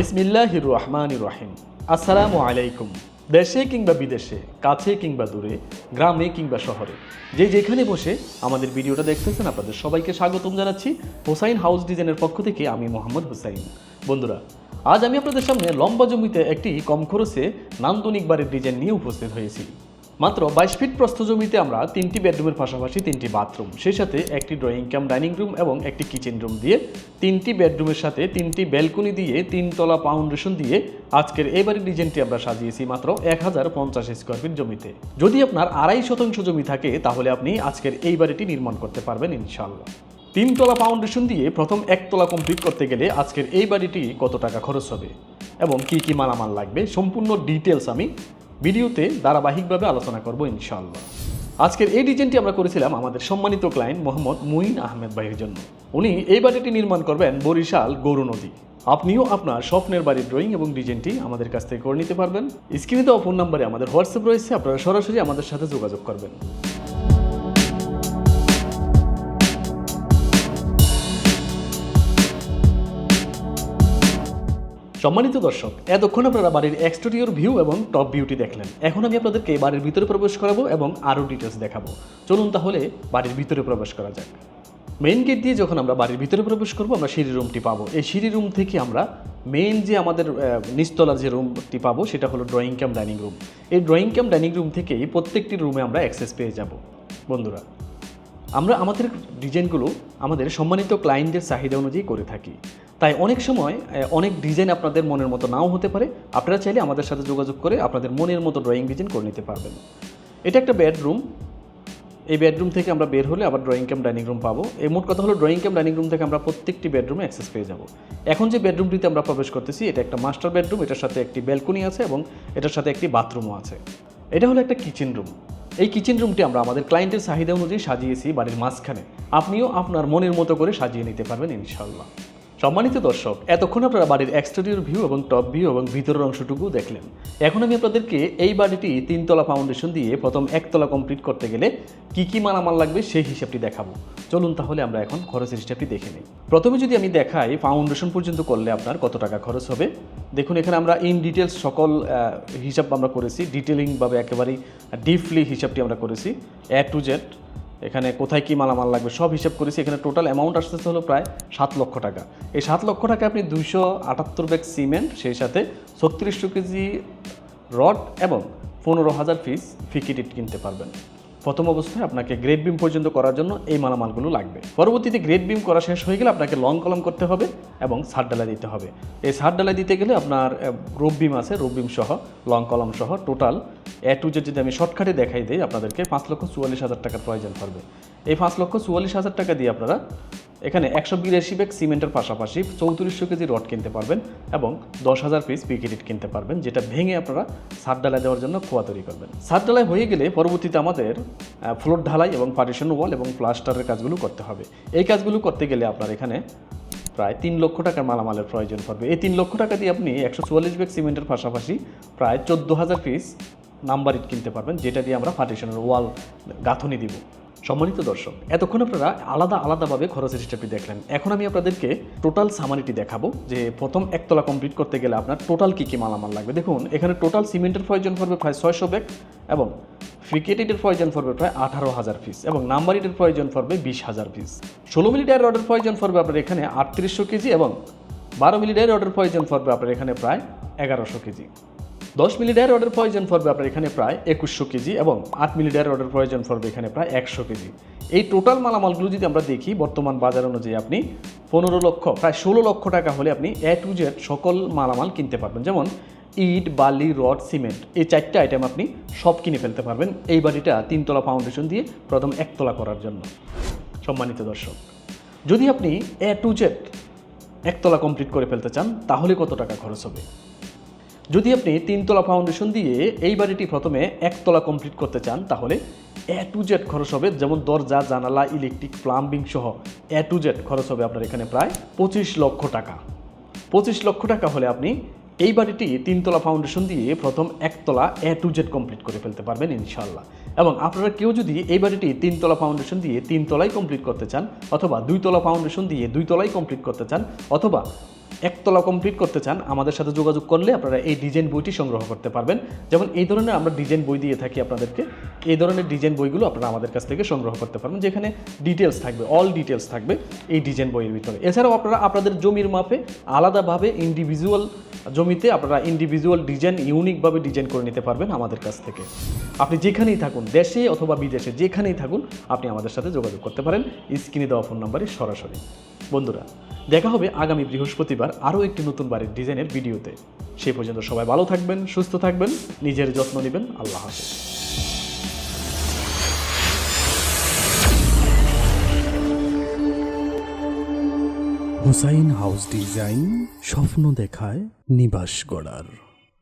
বিসমিল্লাহ রহমান রহিম আসসালামু আলাইকুম। দেশে কিংবা বিদেশে, কাছে কিংবা দূরে, গ্রামে কিংবা শহরে, যে যেখানে বসে আমাদের ভিডিওটা দেখতেছেন আপনাদের সবাইকে স্বাগতম জানাচ্ছি হোসাইন হাউস ডিজাইনের পক্ষ থেকে আমি মোহাম্মদ হুসাইন। বন্ধুরা, আজ আমি আপনাদের সামনে লম্বা জমিতে একটি কম খরচে নান্দনিক বাড়ির ডিজাইন নিয়ে উপস্থিত হয়েছি। মাত্র বাইশ ফিট প্রস্থ জমিতে আমরা তিনটি বেডরুমের পাশাপাশি তিনটি বাথরুম, সেই সাথে একটি ড্রয়িং ক্যাম, ডাইনিং রুম এবং একটি কিচেন রুম দিয়ে তিনটি বেডরুমের সাথে তিনটি ব্যালকনি দিয়ে তিনতলা ফাউন্ডেশন দিয়ে আজকের এই বাড়ির ডিজাইনটি আমরা সাজিয়েছি মাত্র এক হাজার পঞ্চাশ স্কোয়ার ফিট জমিতে। যদি আপনার আড়াই শতাংশ জমি থাকে, তাহলে আপনি আজকের এই বাড়িটি নির্মাণ করতে পারবেন ইনশাল্লাহ তিনতলা ফাউন্ডেশন দিয়ে প্রথম একতলা কমপ্লিট করতে গেলে আজকের এই বাড়িটি কত টাকা খরচ হবে এবং কি কি মালামাল লাগবে, সম্পূর্ণ ডিটেলস আমি ভিডিওতে ধারাবাহিকভাবে আলোচনা করব ইনশাল্লাহ আজকের এই ডিজাইনটি আমরা করেছিলাম আমাদের সম্মানিত ক্লায়েন্ট মোহাম্মদ মুইন আহমেদ ভাইয়ের জন্য। উনি এই বাড়িটি নির্মাণ করবেন বরিশাল গৌর নদী। আপনিও আপনার স্বপ্নের বাড়ির ড্রয়িং এবং ডিজাইনটি আমাদের কাছ থেকে করে নিতে পারবেন। স্ক্রিনে দেওয়া ফোন নাম্বারে আমাদের হোয়াটসঅ্যাপ রয়েছে, আপনারা সরাসরি আমাদের সাথে যোগাযোগ করবেন। সম্মানিত দর্শক এতক্ষণ আপনারা বাড়ির এক্সটেরিয়র ভিউ এবং টপ ভিউটি দেখলেন। এখন আমি আপনাদেরকে বাড়ির ভিতরে প্রবেশ করাবো এবং আরও ডিটেলস দেখাবো। চলুন তাহলে বাড়ির ভিতরে প্রবেশ করা যাক। মেইন গেট দিয়ে যখন আমরা বাড়ির ভিতরে প্রবেশ করব আমরা সিঁড়ি রুমটি পাবো। এই সিঁড়ি রুম থেকে আমরা মেইন যে আমাদের আহ, নিচতলার যে রুমটি পাবো সেটা হলো ড্রয়িং ক্যাম্প ডাইনিং রুম এই ড্রয়িং ক্যাম্প ডাইনিং রুম থেকেই প্রত্যেকটি রুমে আমরা অ্যাক্সেস পেয়ে যাব। বন্ধুরা আমরা আমাদের ডিজাইনগুলো আমাদের সম্মানিত ক্লায়েন্টদের চাহিদা অনুযায়ী করে থাকি। তাই অনেক সময় অনেক ডিজাইন আপনাদের মনের মতো নাও হতে পারে। আপনারা চাইলে আমাদের সাথে যোগাযোগ করে আপনাদের মনের মতো ড্রয়িং ডিজাইন করে নিতে পারবেন। এটা একটা বেডরুম এই বেডরুম থেকে আমরা বের হলে আবার ড্রয়িং ক্যাম্প ডাইনিং রুম পাবো। এই মোট কথা হলো ড্রয়িং ক্যাম ডাইনিং রুম থেকে আমরা প্রত্যেকটি বেডরুমে অ্যাক্সেস পেয়ে যাব। এখন যে বেডরুমটিতে আমরা প্রবেশ করতেছি, এটা একটা মাস্টার বেডরুম এটার সাথে একটি ব্যালকনি আছে এবং এটার সাথে একটি বাথরুমও আছে। এটা হলো একটা কিচেন রুম এই কিচেন রুমটি আমরা আমাদের ক্লায়েন্টের চাহিদা অনুযায়ী সাজিয়েছি বাড়ির মাঝখানে। আপনিও আপনার মনের মতো করে সাজিয়ে নিতে পারবেন ইনশাল্লাহ সম্মানিত দর্শক, এতক্ষণ আপনারা বাড়ির এক্সটেরিয়র ভিউ এবং টপ ভিউ এবং ভিতরের অংশটুকু দেখলেন। এখন আমি আপনাদেরকে এই বাড়িটি তিনতলা ফাউন্ডেশন দিয়ে প্রথম একতলা কমপ্লিট করতে গেলে কি কি মালামাল লাগবে সেই হিসাবটি দেখাবো। চলুন তাহলে আমরা এখন খরচের হিসাবটি দেখে নিই। প্রথমে যদি আমি দেখাই ফাউন্ডেশন পর্যন্ত করলে আপনার কত টাকা খরচ হবে? দেখুন, এখানে আমরা ইন ডিটেলস সকল হিসাব আমরা করেছি। ডিটেলিংভাবে একেবারেই ডিপলি হিসাবটি আমরা করেছি। এ টু জেড এখানে কোথায় কি মালামাল লাগবে সব হিসাব করেছি। এখানে টোটাল অ্যামাউন্ট আসতেছে হলো প্রায় সাত লক্ষ টাকা। এই সাত লক্ষ টাকা আপনি দুইশো আটাত্তর ব্যাগ সিমেন্ট সেই সাথে ছত্রিশশো কেজি রড এবং পনেরো হাজার পিস ফিকিটিট কিনতে পারবেন। প্রথম অবস্থায় আপনাকে গ্রেড বিম পর্যন্ত করার জন্য এই মালামালগুলো লাগবে। পরবর্তীতে গ্রেড বিম করা শেষ হয়ে গেলে আপনাকে লং কলম করতে হবে এবং সার ডালা দিতে হবে। এই সার ডালা দিতে গেলে আপনার রোপ বিম আছে রোপ বিম সহ লং কলম সহ টোটাল এ টু জেড যদি আমি শর্টকাটে দেখাই দিই, আপনাদেরকে পাঁচ লক্ষ চুয়াল্লিশ হাজার টাকার প্রয়োজন পড়বে এই পাঁচ লক্ষ চুয়াল্লিশ হাজার টাকা দিয়ে আপনারা এখানে একশো বিরাশি ব্যাগ সিমেন্টের পাশাপাশি চৌত্রিশশো কেজি রড কিনতে পারবেন এবং দশ হাজার পিস পিকেটিট কিনতে পারবেন, যেটা ভেঙে আপনারা সার ডালাই দেওয়ার জন্য খোয়া তৈরি করবেন। সার ডালাই হয়ে গেলে পরবর্তীতে আমাদের ফ্লোর ঢালাই এবং পার্টিশন ওয়াল এবং প্লাস্টারের কাজগুলো করতে হবে। এই কাজগুলো করতে গেলে আপনার এখানে প্রায় তিন লক্ষ টাকার মালামালের প্রয়োজন পড়বে। এই তিন লক্ষ টাকা দিয়ে আপনি একশো চুয়াল্লিশ ব্যাগ সিমেন্টের পাশাপাশি প্রায় চোদ্দ হাজার পিস নাম্বার ইট কিনতে পারবেন, যেটা দিয়ে আমরা পার্টিশনের ওয়াল গাঁথনি দিব। সম্মানিত দর্শক, এতক্ষণ আপনারা আলাদা আলাদাভাবে খরচের হিসাবটি দেখলেন। এখন আমি আপনাদেরকে টোটাল সামানিটি দেখাবো, যে প্রথম একতলা কমপ্লিট করতে গেলে আপনার টোটাল কী কী মালামাল লাগবে। দেখুন, এখানে টোটাল সিমেন্টের প্রয়োজন পড়বে প্রায় ছয়শো ব্যাগ এবং ফ্রিকেটেডের প্রয়োজন পড়বে প্রায় আঠারো হাজার পিস এবং নাম্বার ইটের প্রয়োজন পড়বে বিশ হাজার পিস ষোলো মিলিটার রডের প্রয়োজন পড়বে আপনার এখানে আটত্রিশশো কেজি এবং বারো মিলিটার রডের প্রয়োজন পড়বে আপনার এখানে প্রায় এগারোশো কেজি। দশ মিলি ডায়ার অর্ডার প্রয়োজন পড়বে আপনার এখানে প্রায় একুশশো কেজি এবং আট মিলি ডায়ার অর্ডার প্রয়োজন পড়বে এখানে প্রায় একশো কেজি। এই টোটাল মালামালগুলো যদি আমরা দেখি, বর্তমান বাজার অনুযায়ী আপনি পনেরো লক্ষ, প্রায় ষোলো লক্ষ টাকা হলে আপনি এ টু জেড সকল মালামাল কিনতে পারবেন। যেমন ইট, বালি, রড, সিমেন্ট, এই চারটে আইটেম আপনি সব কিনে ফেলতে পারবেন। এই বাড়িটা তিনতলা ফাউন্ডেশন দিয়ে প্রথম একতলা করার জন্য। সম্মানিত দর্শক, যদি আপনি এ টু জেড একতলা কমপ্লিট করে ফেলতে চান, তাহলে কত টাকা খরচ হবে? যদি আপনি তিনতলা ফাউন্ডেশন দিয়ে এই বাড়িটি প্রথমে একতলা কমপ্লিট করতে চান, তাহলে এ টু জেড খরচ হবে, যেমন দরজা, জানালা ইলেকট্রিক প্লাম্বিং সহ এ টু জেড খরচ হবে আপনার এখানে প্রায় পঁচিশ লক্ষ টাকা। পঁচিশ লক্ষ টাকা হলে আপনি এই বাড়িটি তিনতলা ফাউন্ডেশন দিয়ে প্রথম একতলা এ টু জেড কমপ্লিট করে ফেলতে পারবেন ইনশাল্লাহ এবং আপনারা কেউ যদি এই বাড়িটি তিনতলা ফাউন্ডেশন দিয়ে তিনতলাই কমপ্লিট করতে চান, অথবা দুইতলা ফাউন্ডেশন দিয়ে দুইতলাই কমপ্লিট করতে চান, অথবা একতলা কমপ্লিট করতে চান, আমাদের সাথে যোগাযোগ করলে আপনারা এই ডিজাইন বইটি সংগ্রহ করতে পারবেন। যেমন এই ধরনের আমরা ডিজাইন বই দিয়ে থাকি আপনাদেরকে, এই ধরনের ডিজাইন বইগুলো আপনারা আমাদের কাছ থেকে সংগ্রহ করতে পারবেন, যেখানে ডিটেলস থাকবে অল ডিটেলস থাকবে এই ডিজাইন বইয়ের ভিতরে। এছাড়াও আপনারা আপনাদের জমির মাপে আলাদাভাবে ইন্ডিভিজুয়াল জমিতে আপনারা ইন্ডিভিজুয়াল ডিজাইন ইউনিকভাবে ডিজাইন করে নিতে পারবেন আমাদের কাছ থেকে। আপনি যেখানেই থাকুন, দেশে অথবা বিদেশে যেখানেই থাকুন, আপনি আমাদের সাথে যোগাযোগ করতে পারেন। স্ক্রিনে দেওয়া ফোন নাম্বারে সরাসরি। বন্ধুরা, দেখা হবে আগামী বৃহস্পতিবার আরও একটি নতুন বাড়ির ডিজাইনের ভিডিওতে। সেই পর্যন্ত সবাই ভালো থাকবেন, সুস্থ থাকবেন, নিজের যত্ন নেবেন, আল্লাহ হাফেজ। হুসাইন হাউস ডিজাইন, স্বপ্ন দেখায় নিবাস গড়ার।